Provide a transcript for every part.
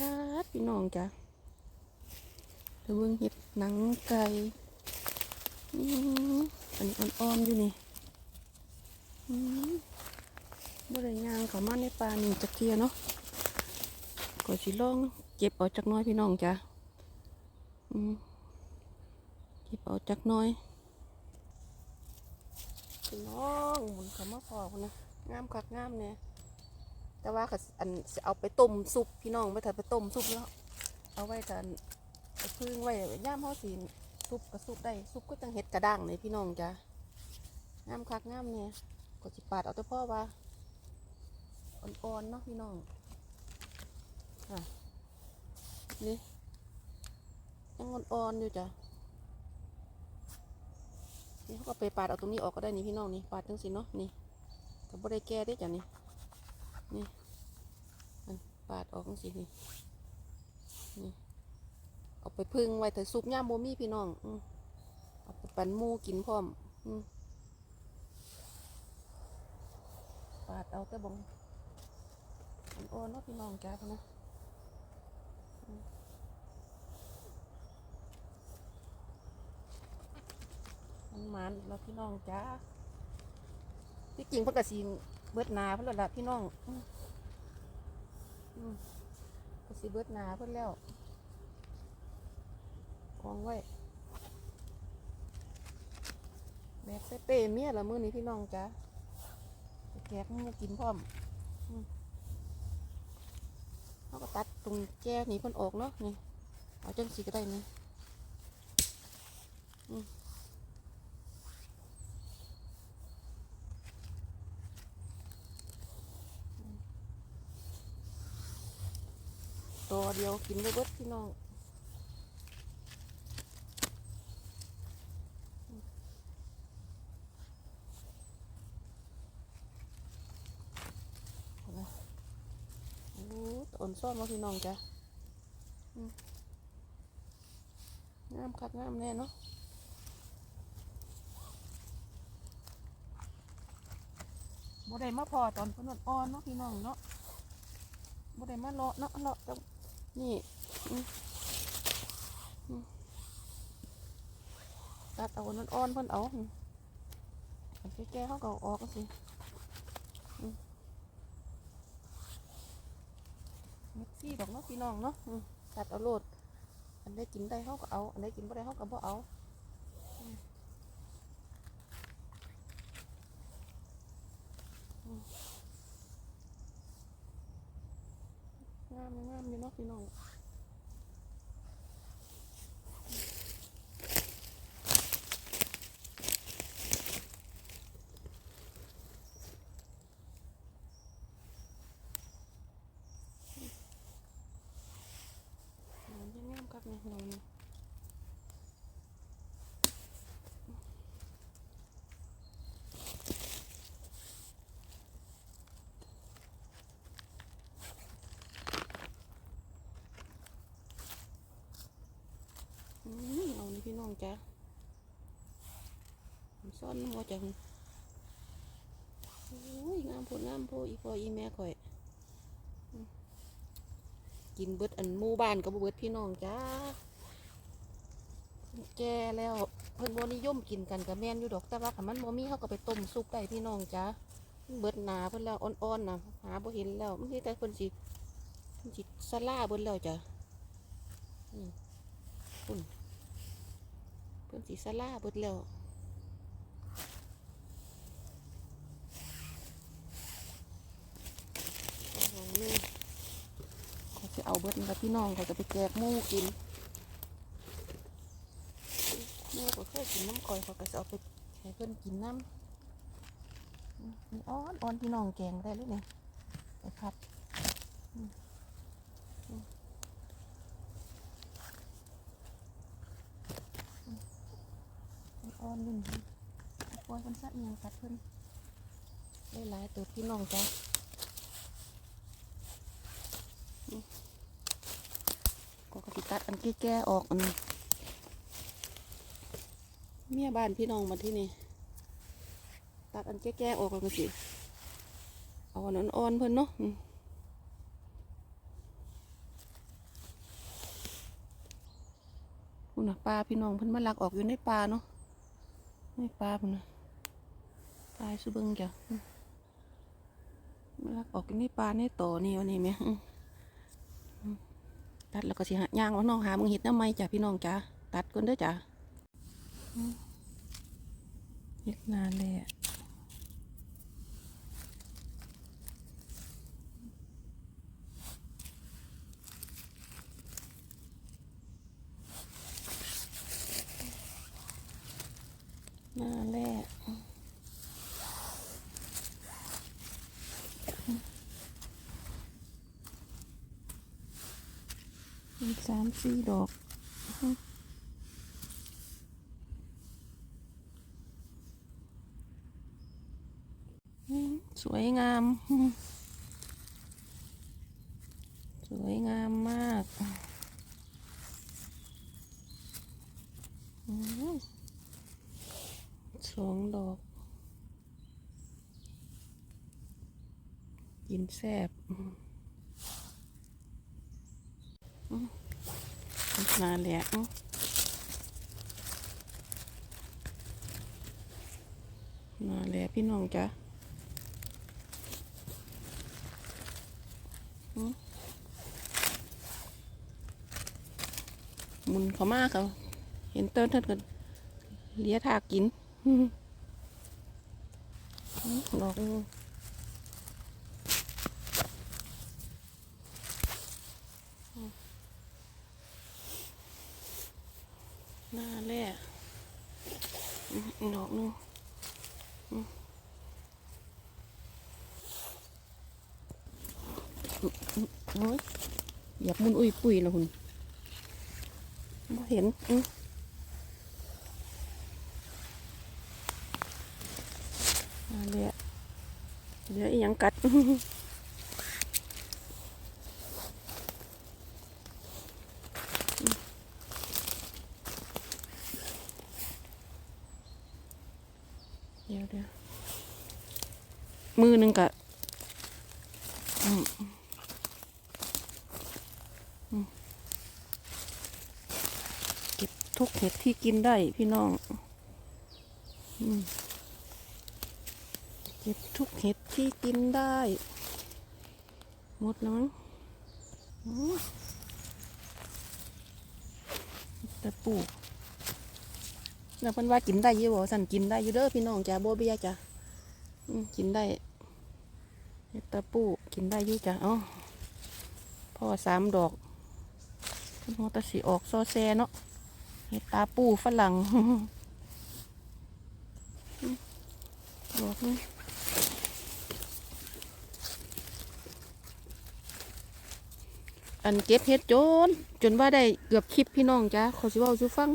คัดพี่น้องจ้ะเดี๋ยวเบิ่งเห็ดหนังไก่อันนี้อ่อนๆอยู่นี่บ่ได้ย่างเข้ามาในป่านี่จักเทียเนาะก็สิลองเก็บเอาจักน้อยพี่น้องจ้ะเก็บเอาจักน้อยพี่น้องมุนเข้ามาพอพุ่นนะงามคักงามเนี่ย แต่ว่าก็อันเอาไปต้มซุปพี่น้องไปถัดไปต้มซุปแล้วเอาไว้กันพึ่งไว้ย่ามเขาสีซุปก็ซุปได้ซุปก็จังเห็ดกระด้างเลยพี่น้องจ้ะงามคักงามเนี่ยก็สิปาดเอาแต่พ่อว่าอ่อนๆเนาะพี่น้องอนี่ยังอ่อนๆอยู่จ้ะนี่เขาก็ไปปาดเอาตรงนี้ออกก็ได้นี่พี่น้องนี่ปาดจังสิเนาะนี่ก็บ่ได้แก้ได้จ้ะนี่นี่ ปาดออกสินี่นี่เอาไปพึ่งไว้แต่ซุปย่ามโมมี่พี่น้องอเอาไปปั่นมูกินพร้อมอืปาดเอาแต่บองอันอ่อนเนาะพี่น้องจ้าพะนะมันมันแล้วพี่น้องจ้าที่จริงเพิ่นกระสีเบิดนาเพิ่นแล้วล่ะพี่น้องอ ก็สิเบิดหนาเพิ่นแล้วกองไว้แบกใส่เป้เมียละมื้อนี้พี่น้องจ้ะแกกมูกินพร้อมเขาก็ตัดตรงแก้นี่เพิ่นออกเนาะนี่เอาจังสีก็ได้นี่อืม ตัวเดียวกินได้เบิดพี่น้องอาละโอ้ต้นซ่อนมาพี่น้องจ้ะงามคักงามแน่เนาะบ่ได้มาพอตอนเพิ่นอ่อนเนาะพี่น้องเนาะบ่ได้มาเลาะเนาะเลาะแต่ นี่ตัดเอาอันอ่อนๆเพิ่นเอาอืมอันแก่เขาก็ออกก็สิอืมเม็ดซี่ดอกเนาะพี่น้องเนาะตัดเอาโลดอันได้กินได้เขาก็เอา อันได้กินไม่ได้เขาก็บ่เอาอืมอืมงามงามอยู่เนาะ พี่น้องน้ำยังงามกับเนี่ยนี่ยอืมเองจ้ะซ่อนน้ำว่าจังโอ้ยงามโพดงามโพอีพออีแม่ข่อย กินเบิดอันหมู่บ้านกับเบิดพี่น้องจ้าแก่แล้วเพิ่นบ่นิยมกินกันกับแม่นอยู่ดอกแต่ว่าคันมันบ่มีเขาก็ไปต้มซุปได้พี่น้องจ้าเบิดหนาเพิ่นแล้วอ่อนๆนะหาบ่เห็นแล้วมันมีแต่เพิ่นสิเพิ่นสิสลาเบิดแล้วจ้ะอืมคุณ เพิ่นสิสลาเบิดแล้วเอาเขาจะเอาเบิดนี่ละพี่น้องเขาจะไปแจกมูกินมูก็เคยกินน้ำก่อยเขาก็จะเอาไปให้เพื่อนกินน้ำอืมนี่อ้อนอ้อนพี่น้องแกงได้เลยเนี่ยไปพัด อนยุ่นปล่อยคนสัตว์ยังสัดเพิ่นได้หลายตัวพี่น้องจ้ะก็กติตัดอันกี้แก้ออกอันเมียบ้านพี่น้องมาที่นี่ตัดอันแก้ๆออกกันสิเอาอันอ่อนๆเพิ่นเนาะคุณนปลาพี่น้องเพิ่นมาลักออกอยู่ในปลาเนาะ ไม่ปาบนะตายสุเบิงจ้ะอืมมาลักออกนี่ปลาในต่อนี่วันนี้ไหมตัดแล้วก็สิหาย่างว่าน้องหามึงเห็ดน้ำไม้จ้ะพี่น้องจ้ะตัดก่อนเด้อจ้ะเห็ดนานเลยอะ หน้าแรกมีสามสี่ดอกสวยงาม สวยงามมาก อืม สองดอก กินแซบมาและอืมาแหละพี่น้องจ้ะมุนเขามากเขาเห็นเต้นเท่นกันเลี้ยทากิน ดอกนึงหน้าแร่อื้ออีกดอกนึงอื้ออื้ออื้อโอ้ยเหยียบมุนอุ้ยปุยแล้วคุณบ่เห็นอือ มา เลยอะเดี๋ยวอีหยังกัดเดี๋ยวเดี๋ยวมือหนึ่งกะเก็บทุกเห็ดที่กินได้พี่น้อง อืม เก็บทุกเห็ดที่กินได้ หมดแล้วมั้งแต่ปลูกแล้วเพิ่นว่ากินได้อยี่บ่สั่นกินได้อยู่เด้อพี่น้องจ้าโบเบียจ้ะกินได้เห็ดตะปูกินได้อยู่จ้ะเอ้าพ่อสามดอกเพิ่นว่าแตะสีออกซอแซเนาะเห็ดตาปูฝรั่งอืมดอกนึ อันเก็บเฮ็ดจน จนว่าได้เกือบคลิปพี่น้องจ้าขอสิเว้าสู่ฟัง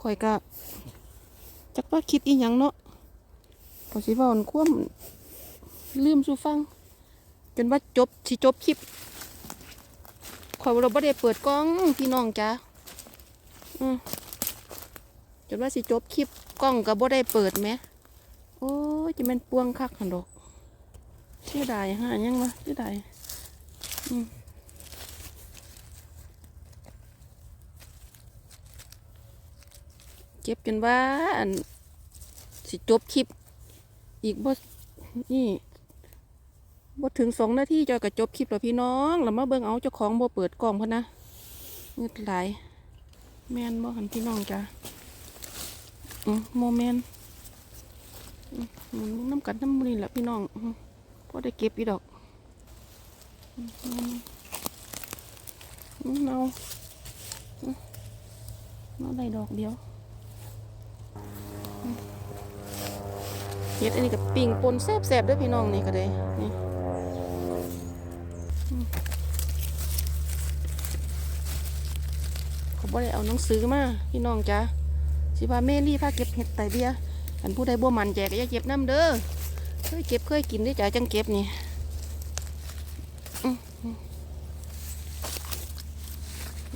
ข่อยก็จักว่าคิดอีหยังเนาะขอสิเว้าอันควมลืมสู่ฟัง จนว่าจบสิจบคลิปข่อยเราบ่ได้เปิดกล้องพี่น้องจ้าอืมจนว่าสิจบคลิปกล้องก็บ่ได้เปิดแหมโอ้ยจะแม่นปวงคักหันดอกเสียดายหายังวะเสียดายอืม เก็บจนว่าอันสิจบคลิป อีกบ่นี่บ่ถึงสองนาทีจอยก็จบคลิปแล้วพี่น้องแล้วมาเบิ่งเอาเจ้าของบ่เปิดกล้องพะนะเงืดไหลแม่นบ่หันพี่น้องจ้ะอืมโมเมนต์อืมมันน้ำกันน้ำมันนี่แหละพี่น้องอืมพอได้เก็บอีดอกอืมอืมอืมเอามเอาได้ดอกเดียว เฮ็ดอันนี้กับปิ่งปนแซ่บๆด้วยพี่น้องนี่ก็เลยนี่เขาบ่ได้เอาหนังสือมาพี่น้องจ้ะสิว่าแม่รี่พาเก็บเห็ดไตเบียอันผู้ใดบ่มันแจกก็อย่าเก็บน้ำเด้อเคยเก็บเคยกินด้วยจ้ะจังเก็บนี่อืมอืม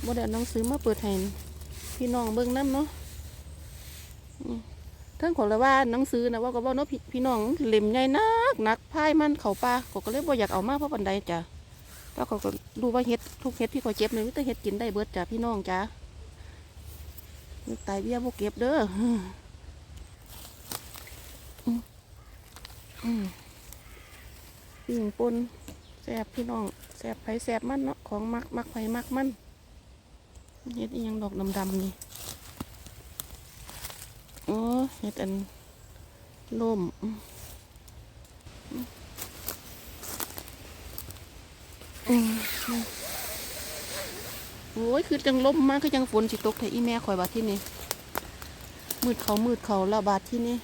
บ่ได้เอาหนังสือมาเปิดให้พี่น้องเบิ่งน้ำเนาะ ท่านขอเลยว่าหนังสือนะว่าก็ว่าเนาะพี่พี่น้องเล่มใหญ่นักหนักพายมันเขาปลาเขาก็เลยบ่อยากเอามาเพราะปันใดจ้ะแล้วเขาก็ดูว่าเฮ็ดทุกเฮ็ดที่เขาเจ็บเลยมิแต่เฮ็ดกินได้เบิดจ้ะพี่น้องจ้ะตายเบี้ยบ่เก็บเด้อปิ่งปนแซบพี่น้องแซบไผแซบมันเนาะของมักมักไผมักมันเฮ็ดอีหยังดอกดำๆนี่ โอ้เฮ็ดอันล่มโอ้ยคือจังล่มมากคือจังฝนสิตกแต่อีแม่คอยบาดที่นี่มืดเขามืดเขาล้วบาดที่นี่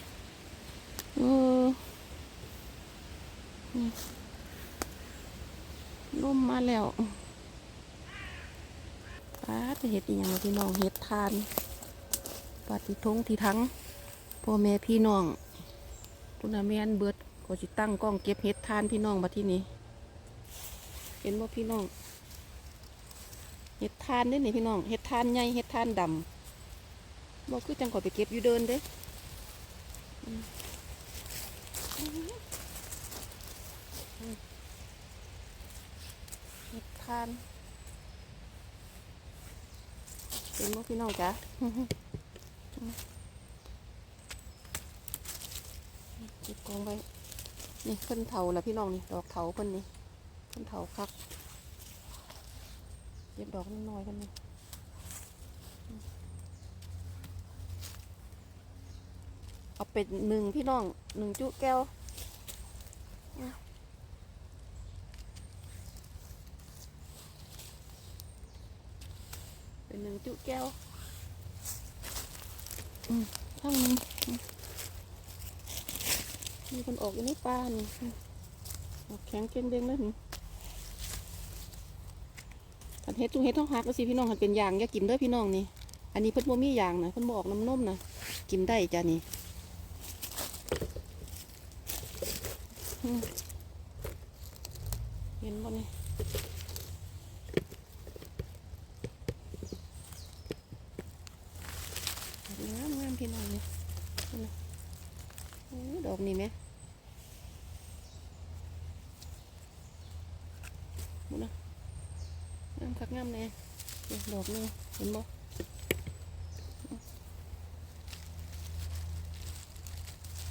เออนี่ล่มมาแล้วป้าจะเห็ดอีหยังวะพี่น้องเห็ดทาน ปาติทงที่ทั้งพ่อแม่พี่น้องคุณอาแม่นเบิดก็สิตั้งกล้องเก็บเห็ดทานพี่น้องมาที่นี่เห็นว่าพี่น้องเห็ดทานเด้นี่พี่น้องเห็ดทานใหญ่เห็ดทานดำบอกคือจังขอไปเก็บอยู่เดินเด้เห็ดทานเป็นบ่พี่น้องจ้ะ เก็บกองไว้ นี่เพิ่นเถาละพี่น้องนี่ ดอกเถาเพิ่นนี่ เพิ่นเถาคัก เก็บดอกน้อยๆกันนี่เอาเป็นหนึ่งพี่น้องหนึ่งจุแก้วเป็นหนึ่งจุแก้ว ข้างนี้มีคนออกอยู่ในป่านี่อออกแข็งเก่งเด้งเลยหนิคันเฮ็ดจุงเฮ็ดท้องหักก็สิพี่น้องคันเป็นยางอย่ากินเด้อพี่น้องนี่ อันนี้เพิ่นบ่มียางนะเพิ่นบ่ออกน้ำนมนะกินได้จ้ะนี่อืมเห็นบ่นี่ งามงามพี่น้องเนี่นั่นน่ะโอ้ยดอกนี่ไหมหมดนะงามคักงามแน่เดี๋ยดอกนึงเห็นบ่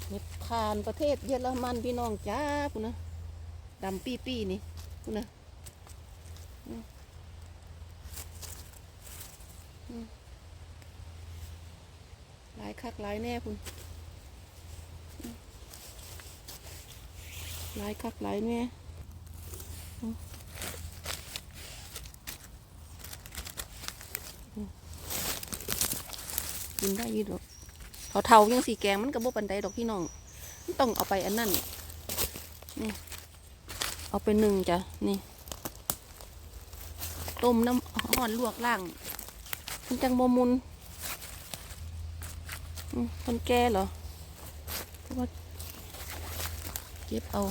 เห็ดผ่านประเทศเยอรมันพี่น้องจ้าปุนะดำปีปีๆนี่ปุนะอืมอืมหลายคักหลายแน่พุ่นอืมหลายคักหลายแน่กินได้ยี่ดอกเทาๆยังสีแกงมันกระโบปันไดดอกพี่น้องต้องเอาไปอันนั้นนี่เอาไปหนึ่งจ้ะนี่ ต้มน้ำห่อนลวกล่างมันจังโมมุน คนแก่เหรอเพราะว่าเก็บเอา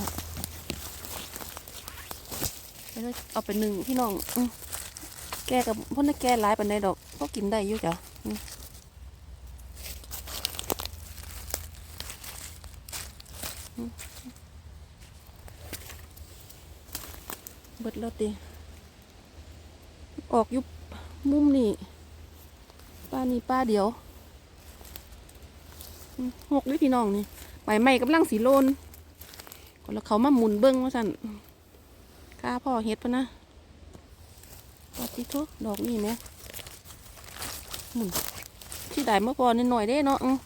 ไปเลยเอาไปหนึ่งพี่น้องอแก่กับพ่นแก่หลายปันไดดอก ก็กินได้อยู่จ้ะเบิดแล้วติออกยุบมุมนี่ป้านี่ป้าเดียว หกเลยพี่น้องนี่ใบไม้กำลังสีโลนก็แล้วเขามาหมุนเบิ้งว่าสั่นข้าพ่อเฮ็ดปะนะปอติโทดอกนี่ไหมหมุนที่ได้เมื่อพอนิดหน่อยได้เนาะอืม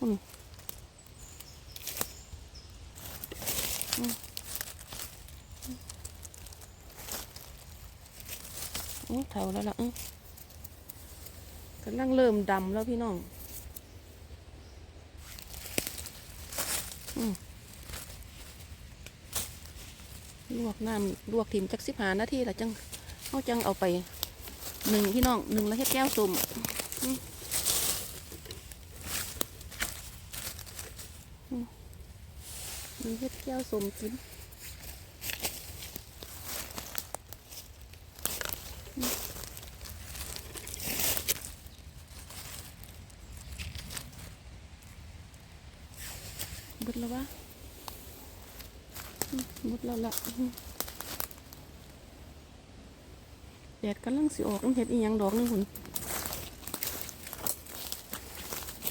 อืมอืมอู้เท่าแล้วล่ะกำลังเริ่มดำแล้วพี่น้อง ลวกน้ำลวกทิมจักสิบหานาทีละจังเขาจังเอาไปหนึ่งพี่น้องหนึ่งแล้วเฮ็ดแก้วสุ่มอืมอืมหนึ่งเฮ็ดแก้วสุ่มกิน เบิดแล้ววะ หมดแล้วละแดดกำลังสิออกน้ำเห็ดอีหยังดอกหนึงหุ่น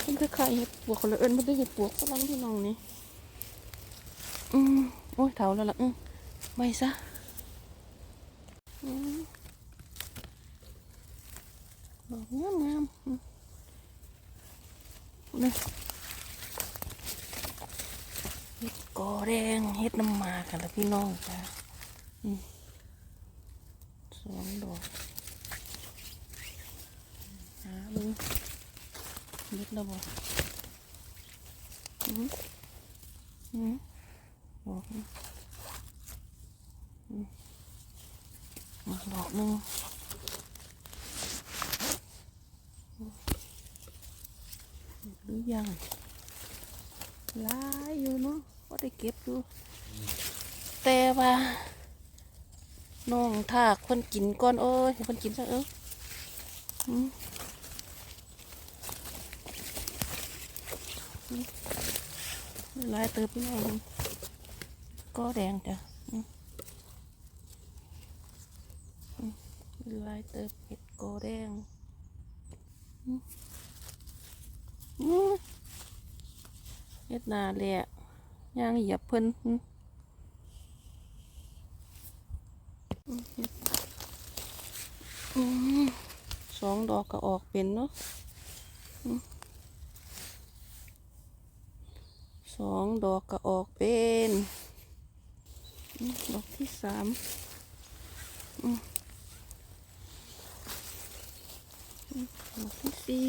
มันคล้ายเห็ดปวกคนละเอิญมันได้เห็ดปวกกำลังที่น้องนี่อืมโอ้ยเถาแล้วล่ะอืมไม่ซะอืมดอกงามงามๆอืมนี่เห็ดกอแดงเห็ดน้ำหมากกัน ละพี่น้องจ้ะอืมสองดอกหามึงเล็ดแล้วบ่อืมอืมดอกนึงอืมมาดอกหนึงหรือยังหลายอยู่เนาะก็ได้เก็บอยู่ แต่ว่าน้องถากคนกินก่อนเอ้ยคนกินซะเออลายเติบพี่น้องก็แดงจ้ะลายเติบเห็ดโกแดงเห็ดนาแหละย่างเหยียบเพิ่นอืมอืมอืม สองดอกก็ออกเป็นเนาะสองดอกก็ออกเป็น ดอกที่สามดอกที่สี่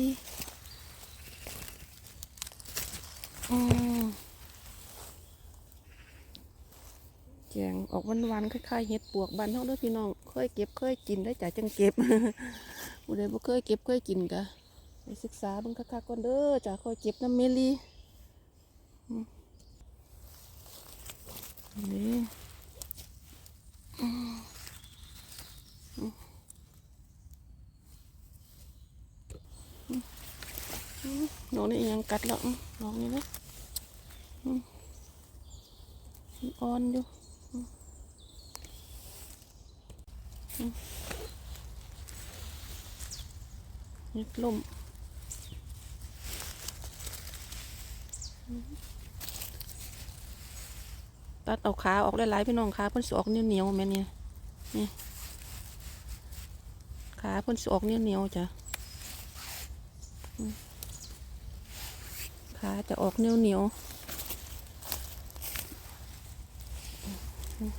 อืมแจงออกวันๆคล้ายๆเห็ดปวกบานเท่าเด้อพี่น้อง เคยเก็บเคยกินได้จ่าจังเก็บบุได้บ่เคยเก็บเคยกินกะไปศึกษาบิ่งคักก่อนเด้อจ่าคอยเก็บน้ำเมลีนี่น้องนี่ยังกัดแล้วน้องนี่นะอ่อนอยู่อืม อืมเห็ดลมตัดเอาขาออกหลายๆพี่น้องขาเพิ่นสิออกเหนียวๆแม่นี่นี่ขาเพิ่นสิออกเหนียวๆจ้ะขาจะออกเหนียวๆอืม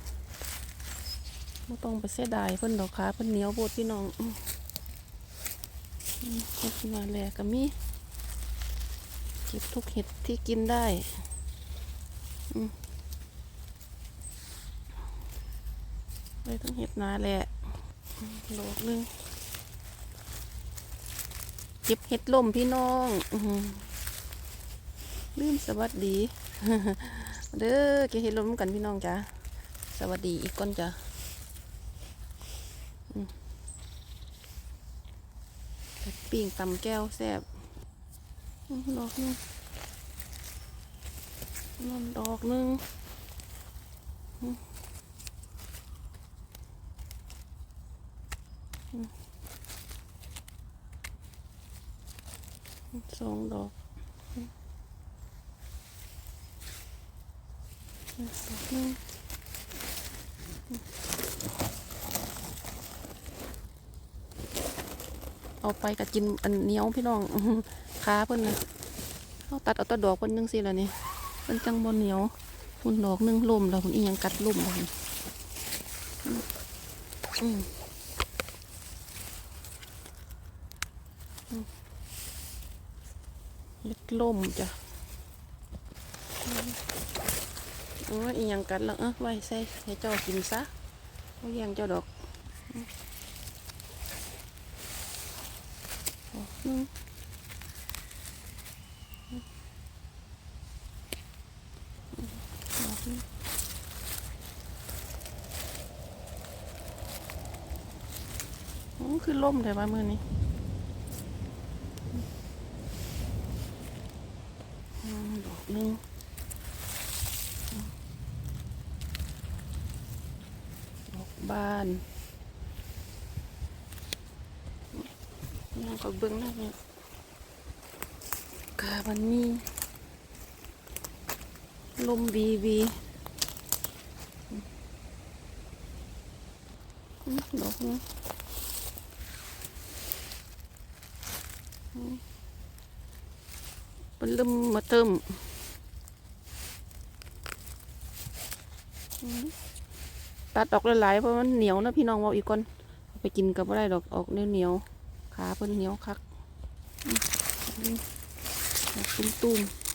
ไม่ ต้องไปเสียดายเพิ่นดอกขาเพิ่นเหนียวโบดพี่น้องเห็ดมาแหลกก็มีเก็บทุกเห็ดที่กินได้อืมไปต้องเห็ดนาแหละดอกนึงเก็บเห็ดล่มพี่น้องลืมสวัสดี เด้อเก็บเห็ดล่มกันพี่น้องจ้ะสวัสดีอีกก้อนจ้ะอืมเห็ด ปิ้งตำแก้วแซ่บดอกหนึงนั่นดอกหนึงสองดอกดอกหนึง เอาไปกับกินอันเหนียวพี่น้องขาเพิ่นนะเขาตัดเอาตัวดอกเพิ่นนึงสิละนี่เพิ่นจังบนเหนียวคุณดอกหนึงล่มแล้วคุณอีหยังกัดล่มแล้วนี่อืมอืมเล็ดล่มจ้ะโอ้ยอีหยังกันละเออไว้ใส่ให้เจ้ากินซะเขาแย่งเจ้าดอกอืมดอกหนึ่งดอกหนึ่งโอ้ คือล่มแต่ว่ามือนี้ดอกนึงดอกบาน ยังก็เบิ้งได้เนี่ยกค่ะมันมี ลมวีวีดอกนี้อืมเป็นเริ่มมาเติมตัดออกหลายๆเพราะมันเหนียวนะพี่น้องเอาอีกก่อนเอาไปกินกับอะไรดอกออกเหนียวๆ ขาเพิ่นเหนียวคักตุ้มตุ้มๆ